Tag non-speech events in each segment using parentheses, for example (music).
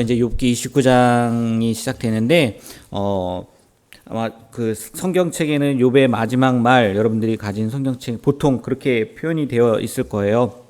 이제 욥기 29장이 시작되는데 어 아마 그 성경책에는 욥의 마지막 말 여러분들이 가진 성경책 보통 그렇게 표현이 되어 있을 거예요.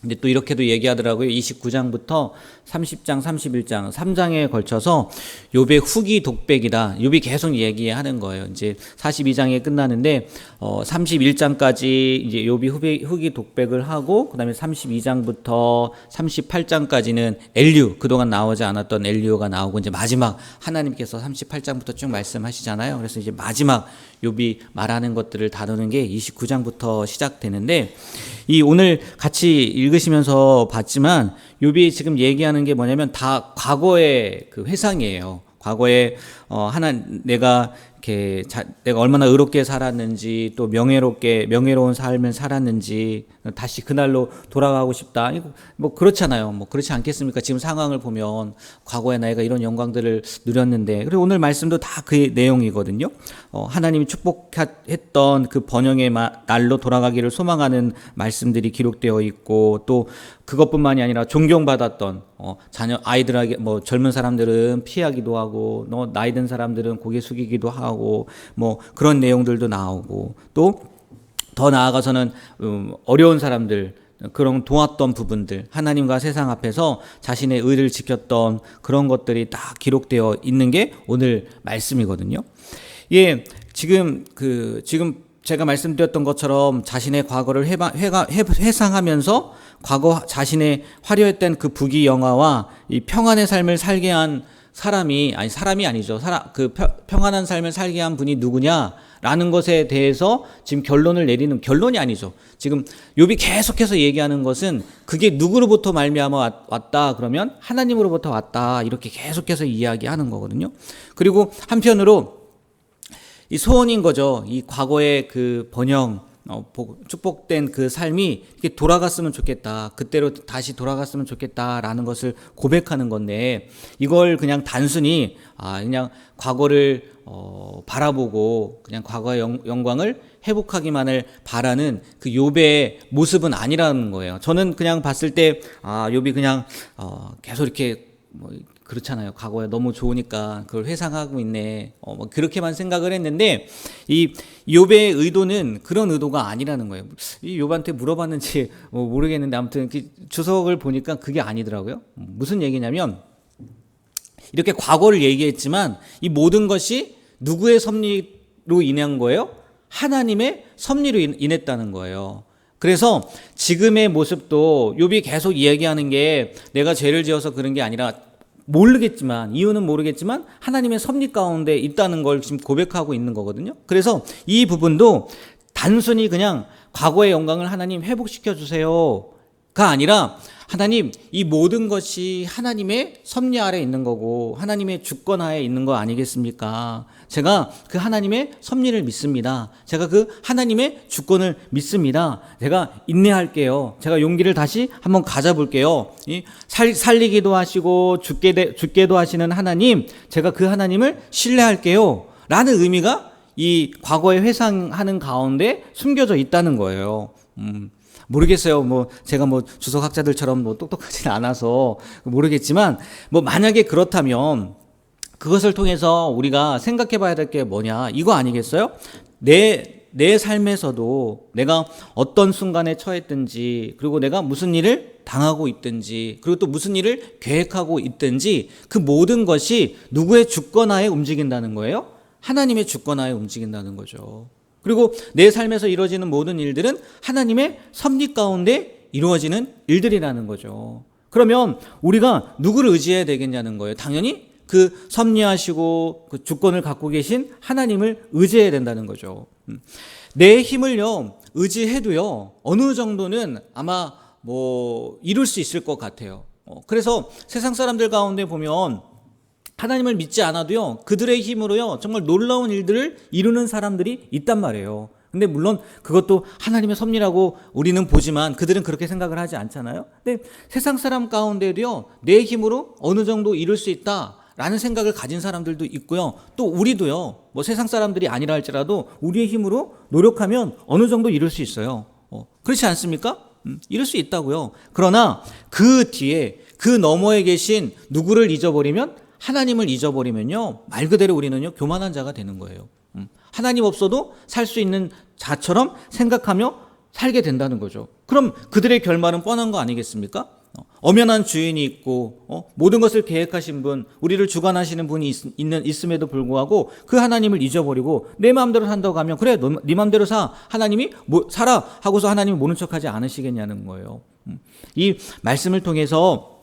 근데 또 이렇게도 얘기하더라고요. 29장부터 30장, 31장, 3장에 걸쳐서 욥의 후기 독백이다. 욥이 계속 얘기하는 거예요. 이제 42장에 끝나는데 어 31장까지 이제 욥이 후기, 후기 독백을 하고 그다음에 32장부터 38장까지는 엘류 그동안 나오지 않았던 엘류가 나오고 이제 마지막 하나님께서 38장부터 쭉 말씀하시잖아요. 그래서 이제 마지막 욥이 말하는 것들을 다루는 게 29장부터 시작되는데 이 오늘 같이 읽으시면서 봤지만 욥이 지금 얘기하는 게 뭐냐면 다 과거의 그 회상이에요. 과거에 어 하나 내가 이렇게 자, 내가 얼마나 의롭게 살았는지 또 명예롭게 명예로운 삶을 살았는지 다시 그날로 돌아가고 싶다. 뭐 그렇잖아요. 뭐 그렇지 않겠습니까? 지금 상황을 보면 과거에 내가 이런 영광들을 누렸는데 그리고 오늘 말씀도 다 그 내용이거든요. 어, 하나님이 축복했던 그 번영의 마- 날로 돌아가기를 소망하는 말씀들이 기록되어 있고 또 그것뿐만이 아니라 존경받았던 어, 자녀 아이들에게 뭐 젊은 사람들은 피하기도 하고 너 나이 든 사람들은 고개 숙이기도 하고 뭐 그런 내용들도 나오고 또 더 나아가서는 음, 어려운 사람들 그런 도왔던 부분들 하나님과 세상 앞에서 자신의 의를 지켰던 그런 것들이 딱 기록되어 있는 게 오늘 말씀이거든요. 예, 지금 그 지금 제가 말씀드렸던 것처럼 자신의 과거를 회바, 회가, 회, 회상하면서 과거 자신의 화려했던 그 부귀 영화와 이 평안의 삶을 살게 한 사람이 아니 사람이 아니죠. 사람 그 평, 평안한 삶을 살게 한 분이 누구냐라는 것에 대해서 지금 결론을 내리는 결론이 아니죠. 지금 욥이 계속해서 얘기하는 것은 그게 누구로부터 말미암아 왔- 왔다 그러면 하나님으로부터 왔다 이렇게 계속해서 이야기하는 거거든요. 그리고 한편으로 이 소원인 거죠. 이 과거의 그 번영, 어, 복- 축복된 그 삶이 이렇게 돌아갔으면 좋겠다. 그때로 다시 돌아갔으면 좋겠다라는 것을 고백하는 건데 이걸 그냥 단순히 아 그냥 과거를 어, 바라보고 그냥 과거의 영, 영광을 회복하기만을 바라는 그 욥의 모습은 아니라는 거예요. 저는 그냥 봤을 때 아, 욥이 그냥 어, 계속 이렇게 뭐 그렇잖아요. 과거에 너무 좋으니까 그걸 회상하고 있네. 어, 뭐 그렇게만 생각을 했는데 이 욥의 의도는 그런 의도가 아니라는 거예요. 이 욥한테 물어봤는지 뭐 모르겠는데 아무튼 그 주석을 보니까 그게 아니더라고요. 무슨 얘기냐면 이렇게 과거를 얘기했지만 이 모든 것이 누구의 섭리로 인한 거예요? 하나님의 섭리로 인- 인했다는 거예요. 그래서 지금의 모습도 욥이 계속 이야기하는 게 내가 죄를 지어서 그런 게 아니라 모르겠지만 이유는 모르겠지만 하나님의 섭리 가운데 있다는 걸 지금 고백하고 있는 거거든요. 그래서 이 부분도 단순히 그냥 과거의 영광을 하나님 회복시켜 주세요가 아니라 하나님 이 모든 것이 하나님의 섭리 아래 있는 거고 하나님의 주권 하에 있는 거 아니겠습니까? 제가 그 하나님의 섭리를 믿습니다. 제가 그 하나님의 주권을 믿습니다. 제가 인내할게요. 제가 용기를 다시 한번 가져볼게요. 이 살, 살리기도 하시고 죽게 되, 죽게도 하시는 하나님, 제가 그 하나님을 신뢰할게요. 라는 의미가 이 과거에 회상하는 가운데 숨겨져 있다는 거예요. 음. 모르겠어요. 뭐 제가 뭐 주석학자들처럼 뭐 똑똑하진 않아서 모르겠지만 뭐 만약에 그렇다면 그것을 통해서 우리가 생각해 봐야 될 게 뭐냐 이거 아니겠어요? 내, 내 삶에서도 내가 어떤 순간에 처했든지 그리고 내가 무슨 일을 당하고 있든지 그리고 또 무슨 일을 계획하고 있든지 그 모든 것이 누구의 주권하에 움직인다는 거예요? 하나님의 주권하에 움직인다는 거죠. 그리고 내 삶에서 이루어지는 모든 일들은 하나님의 섭리 가운데 이루어지는 일들이라는 거죠. 그러면 우리가 누구를 의지해야 되겠냐는 거예요. 당연히 그 섭리하시고 그 주권을 갖고 계신 하나님을 의지해야 된다는 거죠. 음. 내 힘을요 의지해도요 어느 정도는 아마 뭐 이룰 수 있을 것 같아요. 어, 그래서 세상 사람들 가운데 보면 하나님을 믿지 않아도요 그들의 힘으로요 정말 놀라운 일들을 이루는 사람들이 있단 말이에요. 근데 물론 그것도 하나님의 섭리라고 우리는 보지만 그들은 그렇게 생각을 하지 않잖아요. 근데 세상 사람 가운데도요 내 힘으로 어느 정도 이룰 수 있다. 라는 생각을 가진 사람들도 있고요. 또 우리도요, 뭐 세상 사람들이 아니라 할지라도 우리의 힘으로 노력하면 어느 정도 이룰 수 있어요. 어, 그렇지 않습니까? 음, 이룰 수 있다고요. 그러나 그 뒤에 그 너머에 계신 누구를 잊어버리면 하나님을 잊어버리면요 말 그대로 우리는요 교만한 자가 되는 거예요. 음, 하나님 없어도 살 수 있는 자처럼 생각하며 살게 된다는 거죠. 그럼 그들의 결말은 뻔한 거 아니겠습니까? 어, 엄연한 주인이 있고 어, 모든 것을 계획하신 분, 우리를 주관하시는 분이 있, 있는 있음에도 불구하고 그 하나님을 잊어버리고 내 마음대로 산다고 하면 그래, 너, 네 마음대로 사. 하나님이 뭐, 살아 하고서 하나님이 모른 척하지 않으시겠냐는 거예요. 음, 이 말씀을 통해서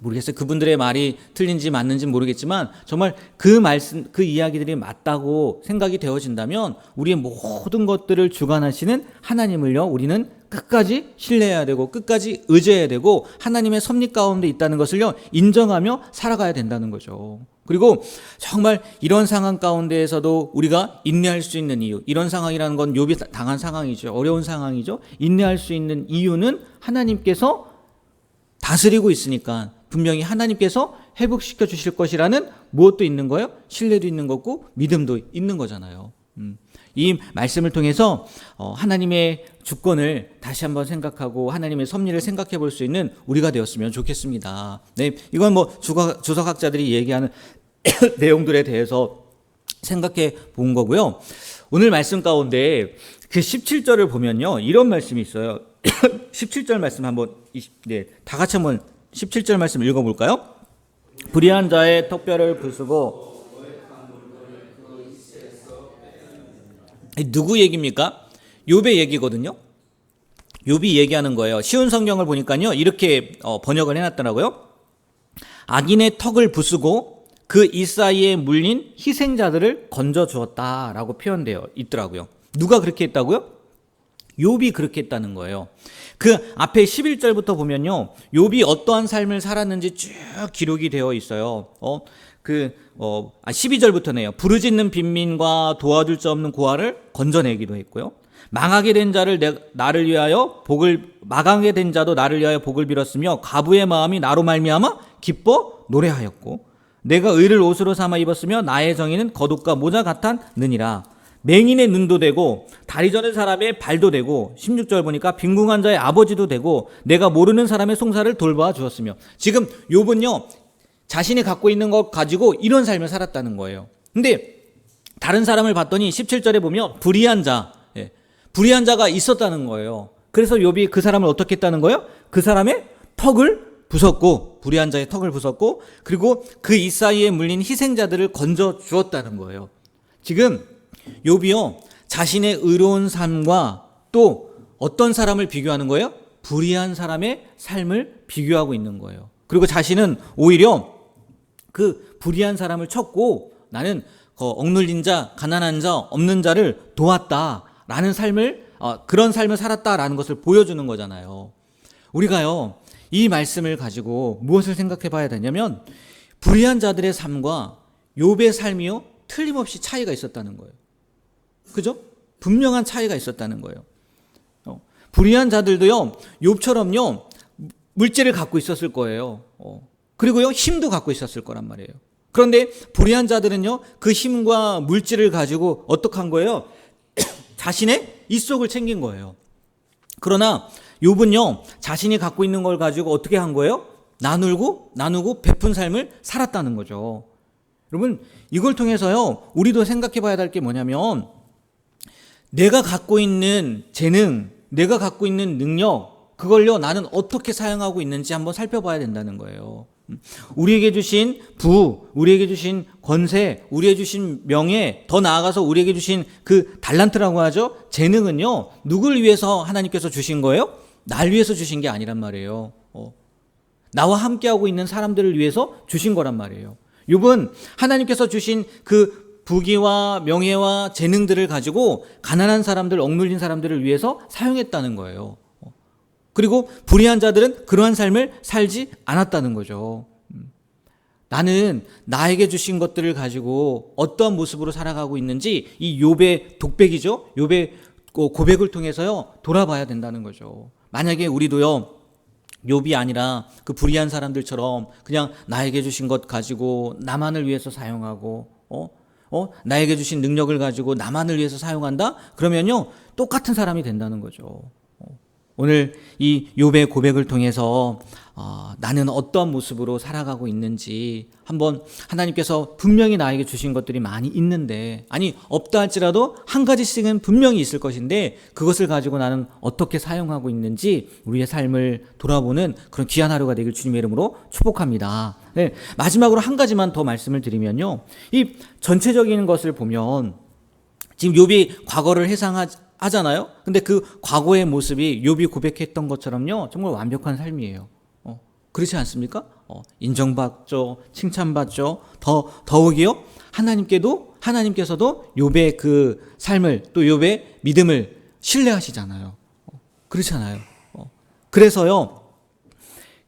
모르겠어요. 그분들의 말이 틀린지 맞는지 모르겠지만 정말 그 말씀 그 이야기들이 맞다고 생각이 되어진다면 우리의 모든 것들을 주관하시는 하나님을요 우리는 끝까지 신뢰해야 되고 끝까지 의지해야 되고 하나님의 섭리 가운데 있다는 것을요 인정하며 살아가야 된다는 거죠. 그리고 정말 이런 상황 가운데에서도 우리가 인내할 수 있는 이유, 이런 상황이라는 건 욥이 당한 상황이죠. 어려운 상황이죠. 인내할 수 있는 이유는 하나님께서 다스리고 있으니까 분명히 하나님께서 회복시켜 주실 것이라는 무엇도 있는 거예요? 신뢰도 있는 거고 믿음도 있는 거잖아요. 음. 이 말씀을 통해서 어, 하나님의 주권을 다시 한번 생각하고 하나님의 섭리를 생각해 볼 수 있는 우리가 되었으면 좋겠습니다. 네, 이건 뭐 주석학자들이 얘기하는 (coughs) 내용들에 대해서 생각해 본 거고요. 오늘 말씀 가운데 그 17절을 보면요. 이런 말씀이 있어요. (coughs) 17절 말씀 한번 네, 다 같이 한번 17절 말씀 읽어볼까요? 불의한 자의 턱뼈를 부수고 누구 얘기입니까? 욥의 얘기거든요. 욥이 얘기하는 거예요. 쉬운 성경을 보니까요. 이렇게 어, 번역을 해놨더라고요. 악인의 턱을 부수고 그 이 사이에 물린 희생자들을 건져 주었다라고 표현되어 있더라고요. 누가 그렇게 했다고요? 욥이 그렇게 했다는 거예요. 그 앞에 11절부터 보면요. 욥이 어떠한 삶을 살았는지 쭉 기록이 되어 있어요. 어, 그, 어, 아, 12절부터네요. 부르짖는 빈민과 도와줄 수 없는 고아를 건져내기도 했고요. 망하게 된 자를 내, 나를 위하여 복을 망하게 된 자도 나를 위하여 복을 빌었으며 가부의 마음이 나로 말미암아 기뻐 노래하였고 내가 의를 옷으로 삼아 입었으며 나의 정의는 겉옷과 모자 같았느니라 맹인의 눈도 되고 다리 저는 사람의 발도 되고 16절 보니까 빈궁한 자의 아버지도 되고 내가 모르는 사람의 송사를 돌봐 주었으며 지금 욥은요 자신이 갖고 있는 것 가지고 이런 삶을 살았다는 거예요. 근데 다른 사람을 봤더니 17절에 보면 불의한 자, 예, 불의한 자가 있었다는 거예요. 그래서 욥이 그 사람을 어떻게 했다는 거예요? 그 사람의 턱을 부쉈고 불의한 자의 턱을 부쉈고 그리고 그 이 사이에 물린 희생자들을 건져 주었다는 거예요. 지금 욥이요 자신의 의로운 삶과 또 어떤 사람을 비교하는 거예요? 불의한 사람의 삶을 비교하고 있는 거예요. 그리고 자신은 오히려 그 불의한 사람을 쳤고 나는 그 억눌린 자, 가난한 자, 없는 자를 도왔다라는 삶을 어, 그런 삶을 살았다라는 것을 보여주는 거잖아요. 우리가요 이 말씀을 가지고 무엇을 생각해 봐야 되냐면 불의한 자들의 삶과 욥의 삶이요 틀림없이 차이가 있었다는 거예요. 그죠? 분명한 차이가 있었다는 거예요. 어, 불의한 자들도요, 욥처럼요, 물질을 갖고 있었을 거예요. 어, 그리고요, 힘도 갖고 있었을 거란 말이에요. 그런데 불의한 자들은요, 그 힘과 물질을 가지고 어떻게 한 거예요? (coughs) 자신의 입속을 챙긴 거예요. 그러나 욥은요, 자신이 갖고 있는 걸 가지고 어떻게 한 거예요? 나누고, 나누고 베푼 삶을 살았다는 거죠. 여러분, 이걸 통해서요, 우리도 생각해 봐야 될 게 뭐냐면, 내가 갖고 있는 재능, 내가 갖고 있는 능력, 그걸요, 나는 어떻게 사용하고 있는지 한번 살펴봐야 된다는 거예요. 우리에게 주신 부, 우리에게 주신 권세, 우리에게 주신 명예, 더 나아가서 우리에게 주신 그 달란트라고 하죠? 재능은요, 누굴 위해서 하나님께서 주신 거예요? 날 위해서 주신 게 아니란 말이에요. 어. 나와 함께하고 있는 사람들을 위해서 주신 거란 말이에요. 욥은 하나님께서 주신 그 부귀와 명예와 재능들을 가지고 가난한 사람들, 억눌린 사람들을 위해서 사용했다는 거예요. 그리고 불의한 자들은 그러한 삶을 살지 않았다는 거죠. 나는 나에게 주신 것들을 가지고 어떠한 모습으로 살아가고 있는지 이 욥의 독백이죠. 욥의 고백을 통해서요 돌아봐야 된다는 거죠. 만약에 우리도요 욥이 아니라 그 불의한 사람들처럼 그냥 나에게 주신 것 가지고 나만을 위해서 사용하고 어 어? 나에게 주신 능력을 가지고 나만을 위해서 사용한다? 그러면요, 똑같은 사람이 된다는 거죠. 어. 오늘 이 욥의 고백을 통해서 어, 나는 어떤 모습으로 살아가고 있는지 한번 하나님께서 분명히 나에게 주신 것들이 많이 있는데 아니 없다 할지라도 한 가지씩은 분명히 있을 것인데 그것을 가지고 나는 어떻게 사용하고 있는지 우리의 삶을 돌아보는 그런 귀한 하루가 되길 주님의 이름으로 축복합니다. 네, 마지막으로 한 가지만 더 말씀을 드리면요. 이 전체적인 것을 보면 지금 욥이 과거를 회상하 잖아요. 근데 그 과거의 모습이 욥이 고백했던 것처럼요. 정말 완벽한 삶이에요. 어, 그렇지 않습니까? 어, 인정받죠. 칭찬받죠. 더 더욱이요. 하나님께도 하나님께서도 욥의 그 삶을 또 욥의 믿음을 신뢰하시잖아요. 어, 그렇잖아요. 어, 그래서요.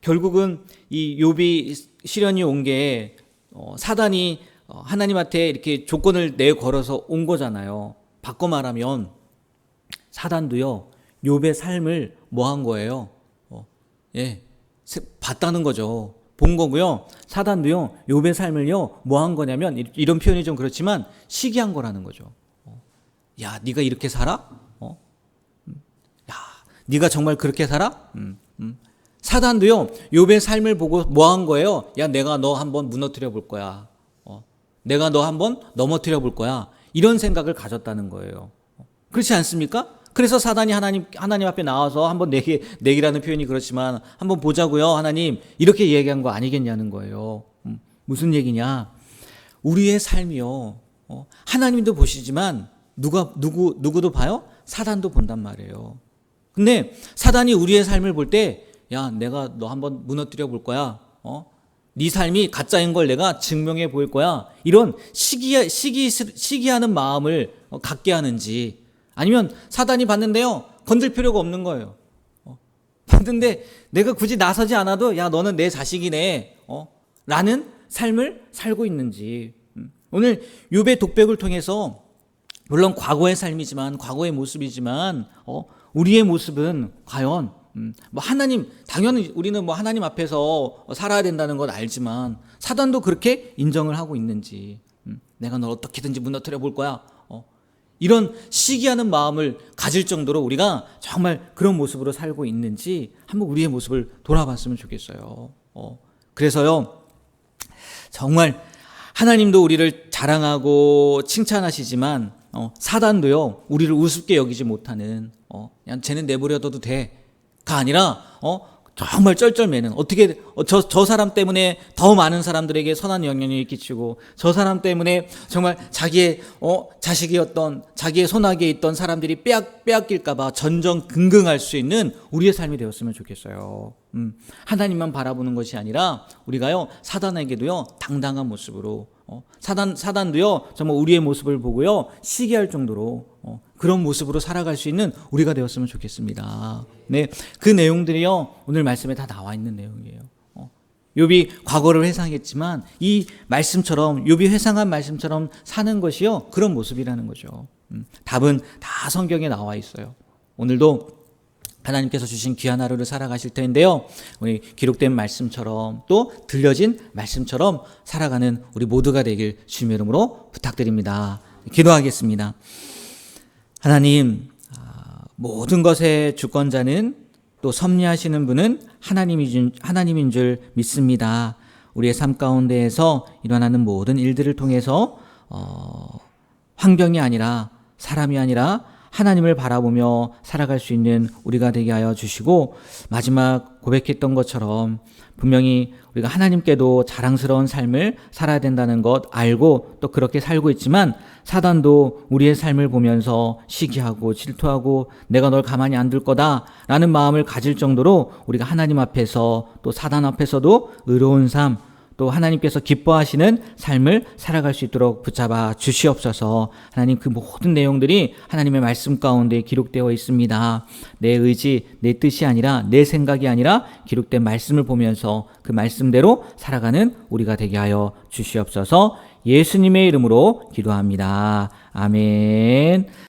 결국은 이 욥이 시련이 온게 어, 사단이 어, 하나님한테 이렇게 조건을 내 걸어서 온 거잖아요. 바꿔 말하면 사단도요 욥의 삶을 뭐 한 거예요? 어, 예, 세- 봤다는 거죠. 본 거고요. 사단도요 욥의 삶을요 뭐 한 거냐면 이- 이런 표현이 좀 그렇지만 시기한 거라는 거죠. 어, 야, 네가 이렇게 살아? 어? 음, 야, 네가 정말 그렇게 살아? 음, 음. 사단도요 욥의 삶을 보고 뭐 한 거예요? 야, 내가 너 한번 무너뜨려 볼 거야. 어, 내가 너 한번 넘어뜨려 볼 거야. 이런 생각을 가졌다는 거예요. 어, 그렇지 않습니까? 그래서 사단이 하나님 하나님 앞에 나와서 한번 내기 내기라는 표현이 그렇지만 한번 보자고요. 하나님 이렇게 얘기한 거 아니겠냐는 거예요. 음, 무슨 얘기냐? 우리의 삶이요. 어, 하나님도 보시지만 누가 누구 누구도 봐요? 사단도 본단 말이에요. 근데 사단이 우리의 삶을 볼 때 야, 내가 너 한번 무너뜨려 볼 거야. 어? 네 삶이 가짜인 걸 내가 증명해 보일 거야. 이런 시기 시기 시기하는 마음을 어, 갖게 하는지 아니면 사단이 봤는데요. 건들 필요가 없는 거예요. 어? 봤는데 내가 굳이 나서지 않아도 야, 너는 내 자식이네. 어? 라는 삶을 살고 있는지. 음. 오늘 욥의 독백을 통해서 물론 과거의 삶이지만 과거의 모습이지만 어, 우리의 모습은 과연 음, 뭐 하나님 당연히 우리는 뭐 하나님 앞에서 살아야 된다는 건 알지만 사단도 그렇게 인정을 하고 있는지 음, 내가 널 어떻게든지 무너뜨려 볼 거야. 어, 이런 시기하는 마음을 가질 정도로 우리가 정말 그런 모습으로 살고 있는지 한번 우리의 모습을 돌아봤으면 좋겠어요. 어, 그래서요. 정말 하나님도 우리를 자랑하고 칭찬하시지만 어, 사단도요 우리를 우습게 여기지 못하는 어, 그냥 쟤는 내버려둬도 돼가 아니라 어, 정말 쩔쩔매는 어떻게 저 저 사람 때문에 더 많은 사람들에게 선한 영향을 끼치고 저 사람 때문에 정말 자기의 어 자식이었던 자기의 손아귀에 있던 사람들이 빼앗 빼앗길까봐 전전긍긍할 수 있는 우리의 삶이 되었으면 좋겠어요. 음, 하나님만 바라보는 것이 아니라 우리가요 사단에게도요 당당한 모습으로 어, 사단 사단도요 정말 우리의 모습을 보고요 시기할 정도로 어, 그런 모습으로 살아갈 수 있는 우리가 되었으면 좋겠습니다. 네, 그 내용들이요 오늘 말씀에 다 나와 있는 내용이에요. 어, 욥이 과거를 회상했지만 이 말씀처럼 욥이 회상한 말씀처럼 사는 것이요 그런 모습이라는 거죠. 음, 답은 다 성경에 나와 있어요. 오늘도 하나님께서 주신 귀한 하루를 살아가실 텐데요. 우리 기록된 말씀처럼 또 들려진 말씀처럼 살아가는 우리 모두가 되길 주님의 이름으로 부탁드립니다. 기도하겠습니다. 하나님, 아, 모든 것의 주권자는 또 섭리하시는 분은 하나님인 줄, 하나님인 줄 믿습니다. 우리의 삶 가운데에서 일어나는 모든 일들을 통해서 어, 환경이 아니라 사람이 아니라 하나님을 바라보며 살아갈 수 있는 우리가 되게 하여 주시고 마지막 고백했던 것처럼 분명히 우리가 하나님께도 자랑스러운 삶을 살아야 된다는 것 알고 또 그렇게 살고 있지만 사단도 우리의 삶을 보면서 시기하고 질투하고 내가 널 가만히 안 둘 거다라는 마음을 가질 정도로 우리가 하나님 앞에서 또 사단 앞에서도 의로운 삶 또 하나님께서 기뻐하시는 삶을 살아갈 수 있도록 붙잡아 주시옵소서. 하나님 그 모든 내용들이 하나님의 말씀 가운데 기록되어 있습니다. 내 의지, 내 뜻이 아니라 내 생각이 아니라 기록된 말씀을 보면서 그 말씀대로 살아가는 우리가 되게 하여 주시옵소서. 예수님의 이름으로 기도합니다. 아멘.